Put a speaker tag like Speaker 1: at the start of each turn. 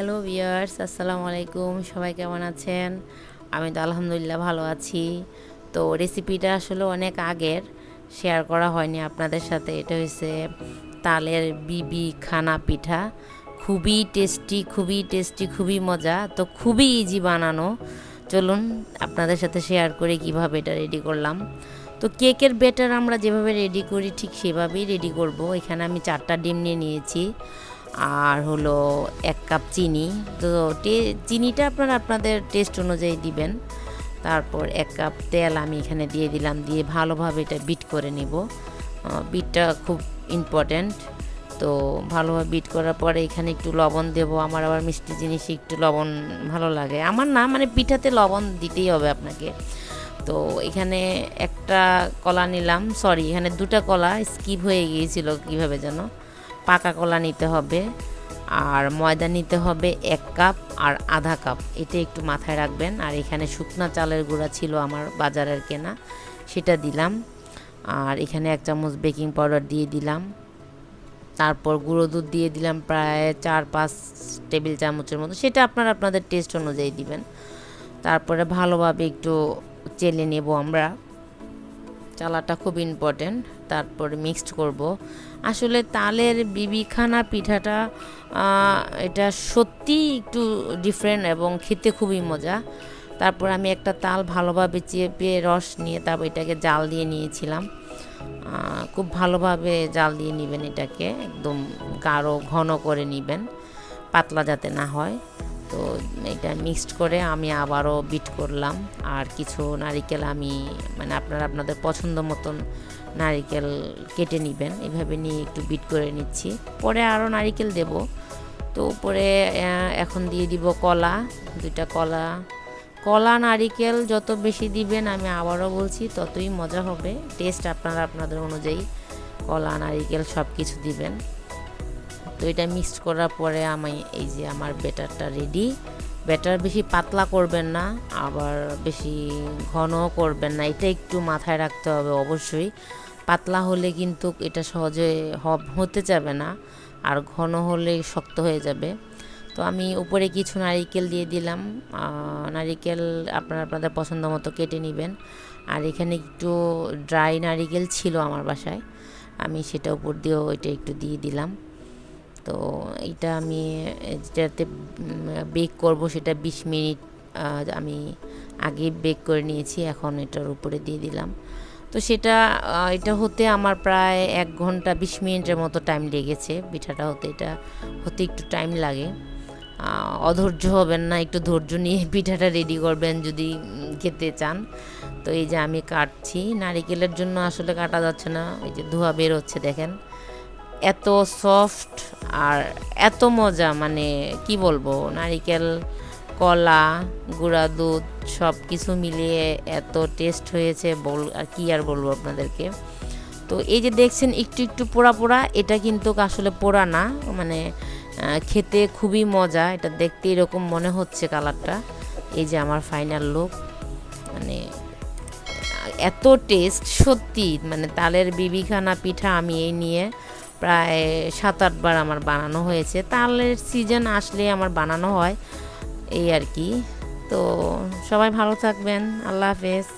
Speaker 1: Hello viewers আসসালামু আলাইকুম। সবাই কেমন আছেন? আমি তো আলহামদুলিল্লাহ ভালো আছি। তো রেসিপিটা আসলে অনেক আগের শেয়ার করা হয়নি আপনাদের সাথে। এটা হচ্ছে তালের বিবি খানা পিঠা। খুবই টেস্টি খুবই টেস্টি খুবই মজা। তো খুবই ইজি বানানো। চলুন আপনাদের সাথে শেয়ার করে কীভাবে এটা রেডি করলাম। তো কেকের বেটার আমরা যেভাবে রেডি করি ঠিক সেভাবেই রেডি করব। এখানে আমি চারটা ডিম নিয়ে নিয়েছি। আর হলো এক কাপ চিনি। তো চিনিটা আপনারা আপনাদের টেস্ট অনুযায়ী দিবেন। তারপর এক কাপ তেল আমি এখানে দিয়ে দিলাম, দিয়ে ভালোভাবে এটা বিট করে নিব। বিটটা খুব ইম্পর্ট্যান্ট তো ভালোভাবে বিট করার পরে এখানে একটু লবণ দেব। আমার আবার মিষ্টি জিনিস একটু লবণ ভালো লাগে। আমার না মানে পিঠাতে লবণ দিতেই হবে আপনাকে। তো এখানে একটা কলা নিলাম। সরি এখানে দুটা কলা স্কিপ হয়ে গিয়েছিল, কীভাবে যেন। পাকা কলা নিতে হবে, আর ময়দা নিতে হবে এক কাপ আর আধা কাপ। এটা একটু মাথায় রাখবেন। আর এখানে শুকনা চালের গুঁড়া ছিল আমার বাজারের কেনা, সেটা দিলাম। আর এখানে এক চামচ বেকিং পাউডার দিয়ে দিলাম। তারপর গুঁড়ো দুধ দিয়ে দিলাম প্রায় চার পাঁচ টেবিল চামচের মতো। সেটা আপনারা আপনাদের টেস্ট অনুযায়ী দিবেন। তারপরে ভালোভাবে একটু চেলে নেব আমরা। চালাটা খুব ইম্পর্টেন্ট তারপরে মিক্সড করব। আসলে তালের বিবিখানা পিঠাটা এটা সত্যি একটু ডিফারেন্ট এবং খেতে খুবই মজা। তারপর আমি একটা তাল ভালোভাবে চেপে রস নিয়ে তারপর এটাকে জাল দিয়ে নিয়েছিলাম। খুব ভালোভাবে জাল দিয়ে নেবেন এটাকে, একদম গাঢ় ঘন করে নেবেন, পাতলা যাতে না হয়। তো এটা মিক্সড করে আমি আবারও বিট করলাম। আর কিছু নারিকেল আমি মানে আপনারা আপনাদের পছন্দ মতন নারিকেল কেটে নেবেন। এভাবে নিয়ে একটু বিট করে নিচ্ছি। পরে আরও নারিকেল দেব। তো উপরে এখন দিয়ে দিব কলা, দুইটা কলা। কলা, নারিকেল যত বেশি দিবেন আমি আবারও বলছি, ততই মজা হবে। টেস্ট আপনারা আপনাদের অনুযায়ী কলা, নারিকেল সব কিছু দিবেন। তো এটা মিক্স করার পরে আমি এই যে আমার ব্যাটারটা রেডি ব্যাটার বেশি পাতলা করবেন না, আবার বেশি ঘন করবেন না। এটা একটু মাথায় রাখতে হবে অবশ্যই। পাতলা হলে কিন্তু এটা সহজে হতে যাবে না, আর ঘন হলে শক্ত হয়ে যাবে। তো আমি উপরে কিছু নারিকেল দিয়ে দিলাম। নারিকেল আপনারা আপনাদের পছন্দ মতো কেটে নেবেন। আর এখানে একটু ড্রাই নারিকেল ছিল আমার বাসায়। আমি সেটা উপর দিয়েও এটা একটু দিয়ে দিলাম। তো এটা আমি, যেটাতে বেক করব সেটা বিশ মিনিট আমি আগে বেক করে নিয়েছি, এখন এটার উপরে দিয়ে দিলাম। তো সেটা এটা হতে আমার প্রায় এক ঘণ্টা বিশ মিনিটের মতো টাইম লেগেছে, পিঠাটা হতে, এটা হতে একটু টাইম লাগে। অধৈর্য হবেন না, একটু ধৈর্য নিয়ে পিঠাটা রেডি করবেন যদি খেতে চান। তো এই যে আমি কাটছি, নারিকেলের জন্য আসলে কাটা যাচ্ছে না, এই যে ধোয়া বের হচ্ছে দেখেন। এত সফট আর এত মজা মানে কি বলব, নারিকেল, কলা, গুঁড়া দুধ সব কিছু মিলিয়ে এত টেস্ট হয়েছে বল, আর কি আর বলব আপনাদেরকে। তো এই যে দেখছেন একটু একটু পোড়া পোড়া, এটা কিন্তু আসলে পোড়া না মানে খেতে খুবই মজা, এটা দেখতে এরকম মনে হচ্ছে কালারটা। এই যে আমার ফাইনাল লুক মানে এত টেস্ট সত্যি মানে তালের বিবিখানা পিঠা আমি এই নিয়ে প্রায় সাত আটবার আমার বানানো হয়েছে। তালের সিজন আসলে আমার বানানো হয়, এই আর কি। তো সবাই ভালো থাকবেন, আল্লাহ হাফেজ।